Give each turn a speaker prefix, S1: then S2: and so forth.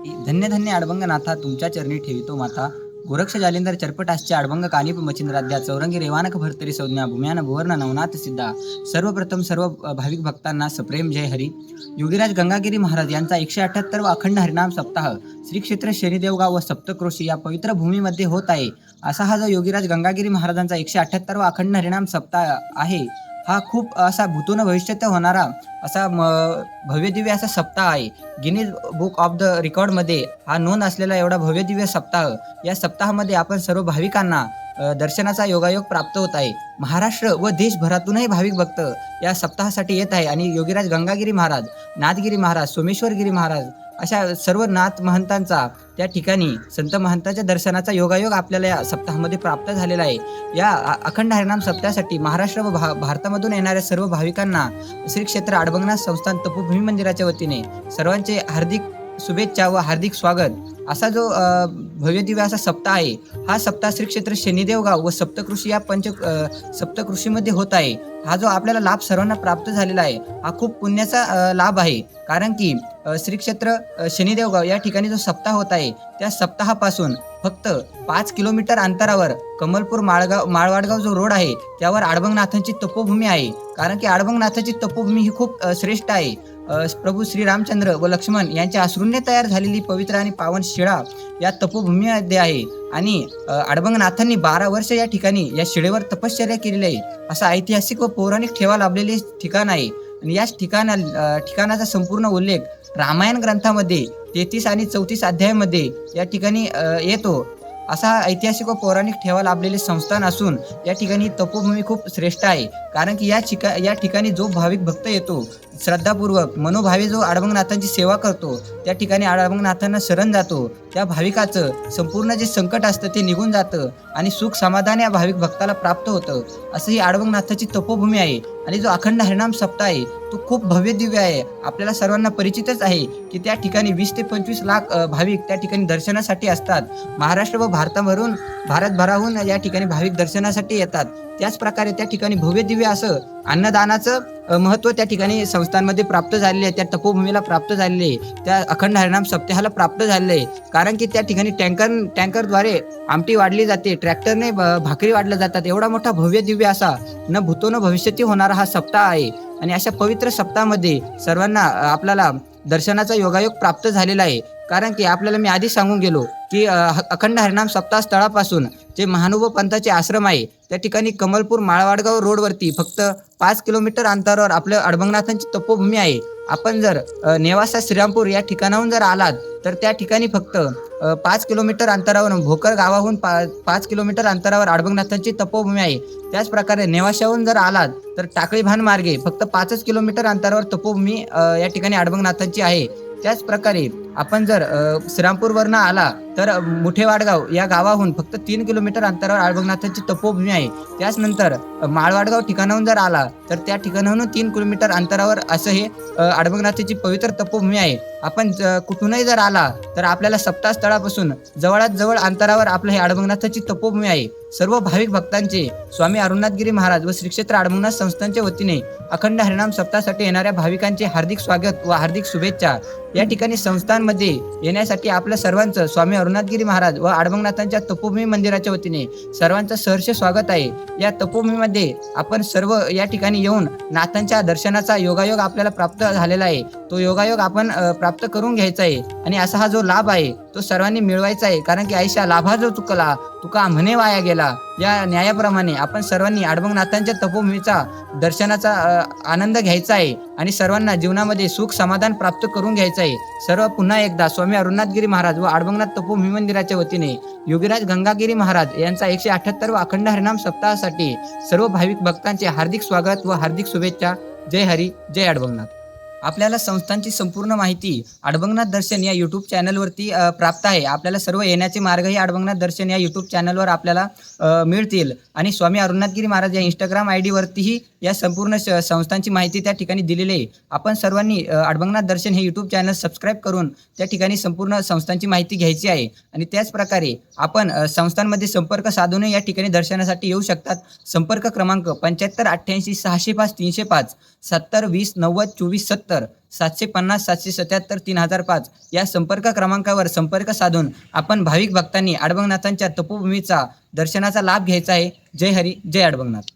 S1: धन्य धन्य अडबंगनाथा तुमच्या चरणी ठेवितो माता गोरक्ष जालिंदर चरपटासच्या अडबंग कानिप मचिंद्राद्या चौरंगी रेवानक भरतरी संज्ञा भूम्यान भुवर्ण नवनाथ सिद्धा. सर्वप्रथम सर्व भाविक भक्तांना सप्रेम जय हरी. योगीराज गंगागिरी महाराज यांचा एकशे अठ्याहत्तर व अखंड हरिनाम सप्ताह. श्री क्षेत्र शनिदेवगाव व सप्तकृषी या पवित्र भूमीमध्ये होत आहे. असा हा जो योगीराज गंगागिरी महाराजांचा एकशे अठ्याहत्तर व अखंड हरिनाम सप्ताह आहे हा खूप असा भूतून भविष्यात होणारा असा म भव्यदिव्य असा सप्ताह आहे. गिनीज बुक ऑफ द रेकॉर्डमध्ये हा नोंद असलेला एवढा भव्यदिव्य सप्ताह या सप्ताहामध्ये आपण सर्व भाविकांना दर्शनाचा योगायोग प्राप्त होत आहे. महाराष्ट्र व देशभरातूनही भाविक भक्त या सप्ताहासाठी येत आहे. आणि योगीराज गंगागिरी महाराज नादगिरी महाराज सोमेश्वरगिरी महाराज अशा सर्व नाथ महंतांचा त्या ठिकाणी संत महंताच्या दर्शनाचा योगायोग आपल्याला या सप्ताहामध्ये प्राप्त झालेला आहे. या अखंड हरिनाम सप्ताहासाठी महाराष्ट्र व भा भारतामधून येणाऱ्या सर्व भाविकांना श्री क्षेत्र आडबंगनाथ संस्थान तपोभूमी मंदिराच्या वतीने सर्वांचे हार्दिक शुभेच्छा व हार्दिक स्वागत. असा जो भव्य भव्यदिव्य असा सप्ताह आहे हा सप्ताह श्री क्षेत्र शनिदेवगाव व सप्तकृषी या पंच सप्तकृषीमध्ये होत आहे. हा जो आपल्याला लाभ सर्वांना प्राप्त झालेला आहे हा खूप पुण्याचा लाभ आहे. कारण की श्री क्षेत्र शनिदेवगाव या ठिकाणी जो सप्ताह होत आहे त्या सप्ताहापासून फक्त पाच किलोमीटर अंतरावर कमलपूर माळगाव माळवाडगाव जो रोड आहे त्यावर आडबंगनाथांची तपोभूमी आहे. कारण की आडबंगनाथाची तपोभूमी ही खूप श्रेष्ठ आहे. प्रभू श्रीरामचंद्र व लक्ष्मण यांच्या अश्रूंनी तयार झालेली पवित्र आणि पावन शिळा या तपोभूमीमध्ये आहे. आणि अडबंगनाथांनी बारा वर्ष या ठिकाणी या शिळेवर तपश्चर्या केलेली आहे. असा ऐतिहासिक व पौराणिक ठेवा लाभलेले ठिकाण आहे. आणि याच ठिकाणा ठिकाणाचा संपूर्ण उल्लेख रामायण ग्रंथामध्ये तेहतीस आणि चौतीस अध्यायामध्ये या ठिकाणी येतो. असा ऐतिहासिक व पौराणिक ठेवा लाभलेले संस्थान असून या ठिकाणी तपोभूमी खूप श्रेष्ठ आहे. कारण की या ठिका या ठिकाणी जो भाविक भक्त येतो श्रद्धापूर्वक मनोभावे जो आडबंगनाथांची सेवा करतो त्या ठिकाणी आडबंगनाथांना शरण जातो. त्या भाविकाचं संपूर्ण जे संकट असतं ते निघून जातं आणि सुख समाधान या भाविक भक्ताला प्राप्त होतं. असं ही आडबंगनाथाची तपोभूमी आहे आणि जो अखंड हरिणाम सप्ताह आहे तो खूप भव्य दिव्य आहे. आपल्याला सर्वांना परिचितच आहे की त्या ठिकाणी वीस ते पंचवीस लाख भाविक त्या ठिकाणी दर्शनासाठी असतात. महाराष्ट्र व भारताभरून भारतभराहून या ठिकाणी भाविक दर्शनासाठी येतात. त्याचप्रकारे त्या ठिकाणी भव्य दिव्य असं अन्नदानाचं महत्त्व त्या ठिकाणी संस्थांमध्ये प्राप्त झालेले आहे. त्या तपोभूमीला प्राप्त झालेले आहे. त्या अखंड हरिनाम सप्ताहाला प्राप्त झालेले आहे. कारण की त्या ठिकाणी टँकर टँकरद्वारे आमटी वाढली जाते ट्रॅक्टरने भाकरी वाढल्या जातात. एवढा मोठा भव्य दिव्य असा न भूतो न भविष्यती होणारा हा सप्ताह आहे. आणि अशा पवित्र सप्ताहामध्ये सर्वांना आपल्याला दर्शनाचा योगायोग प्राप्त झालेला आहे. कारण की आपल्याला मी आधी सांगून गेलो की ह- अखंड हरिनाम सप्ताह स्थळापासून जे महानुभव पंथाचे आश्रम आहे त्या ठिकाणी कमलपूर माळवाडगाव रोडवरती फक्त पाच किलोमीटर अंतरावर आपल्या अडबंगनाथांची तपोभूमी आहे. आपण जर नेवासा श्रीरामपूर या ठिकाणाहून जर आलात तर त्या ठिकाणी फक्त पाच किलोमीटर अंतरावर भोकर गावाहून पा पाच किलोमीटर अंतरावर अडबंगनाथांची तपोभूमी आहे. त्याचप्रकारे नेवाशाहून जर आलात तर टाकळी भान मार्गे फक्त पाचच किलोमीटर अंतरावर तपोभूमी या ठिकाणी अडबंगनाथांची आहे. त्याच प्रकारे आपण जर श्रीरामपूरवरनं आला तर मुठेवाडगाव या गावाहून फक्त तीन किलोमीटर अंतरावर अडबंगनाथांची तपोभूमी आहे. त्याचनंतर माळवाडगाव ठिकाणाहून जर आला तर त्या ठिकाणाहून तीन किलोमीटर अंतरावर असं हे अ, पवित्र तपोभूमी आहे. आपण कुठूनही जर आला तर आपल्याला सप्ताह स्थळापासून जवळात जवळ अंतरावर आपलं हे अडबंगनाथाची तपोभूमी आहे. सर्व भाविक भक्तांचे स्वामी अरुणनाथगिरी महाराज व श्री क्षेत्र अडबंगनाथ संस्थांच्या वतीने अखंड हरिनाम सप्ताहासाठी येणाऱ्या भाविकांचे हार्दिक स्वागत व हार्दिक शुभेच्छा. या ठिकाणी संस्थांमध्ये येण्यासाठी आपल्या सर्वांचं स्वामी अरुणनाथगिरी महाराज व आडमंगनाथांच्या तपोभूमी मंदिराच्या वतीने सर्वांचं सहर्ष स्वागत आहे. या तपोभूमीमध्ये आपण सर्व या ठिकाणी येऊन नाथांच्या दर्शनाचा योगायोग आपल्याला प्राप्त झालेला आहे. तो योगायोग आपण प्राप्त करून घ्यायचा आहे. आणि असा हा जो लाभ आहे तो सर्वांनी मिळवायचा आहे. कारण की आयुष्या लाभा जो चुकला तुका म्हणे वाया गेला. या न्यायाप्रमाणे आपण सर्वांनी आडबंगनाथांच्या तपोभूमीचा दर्शनाचा आनंद घ्यायचा आहे. आणि सर्वांना जीवनामध्ये सुख समाधान प्राप्त करून घ्यायचं आहे. सर्व पुन्हा एकदा स्वामी अरुणनाथगिरी महाराज व अडबंगनाथ तपोभूमी मंदिराच्या वतीने योगीराज गंगागिरी महाराज यांचा एकशे अठ्याहत्तर व अखंड हरिनाम सप्ताहासाठी सर्व भाविक भक्तांचे हार्दिक स्वागत व हार्दिक शुभेच्छा. जय हरी जय आडबंगनाथ आपल्याला संस्थांची संपूर्ण माहिती अडबंगनाथ दर्शन या यूट्यूब चॅनलवरती प्राप्त आहे. आपल्याला सर्व येण्याचे मार्गही अडबंगनाथ दर्शन या यूट्यूब चॅनलवर आपल्याला मिळतील. आणि स्वामी अरुणनाथगिरी महाराज या इंस्टाग्राम आय डीवरतीही या संपूर्ण श- संस्थांची माहिती त्या ठिकाणी दिलेली आहे. आपण सर्वांनी अडबंगनाथ दर्शन हे यूट्यूब चॅनल सबस्क्राईब करून त्या ठिकाणी संपूर्ण संस्थांची माहिती घ्यायची आहे. आणि त्याचप्रकारे आपण संस्थांमध्ये संपर्क साधूनही या ठिकाणी दर्शनासाठी येऊ शकतात. संपर्क क्रमांक पंच्याहत्तर अठ्ठ्याऐंशी सहाशे पाच तीनशे पाच सत्तर वीस नव्वद चोवीस सत्तर सातशे पन्नास सातशे सत्याहत्तर तीन हजार पाच या संपर्क क्रमांकावर संपर्क साधून आपण भाविक भक्तांनी अडबंगनाथांच्या तपोभूमीचा दर्शनाचा लाभ घ्यायचा आहे. जय हरी जय अडबंगनाथ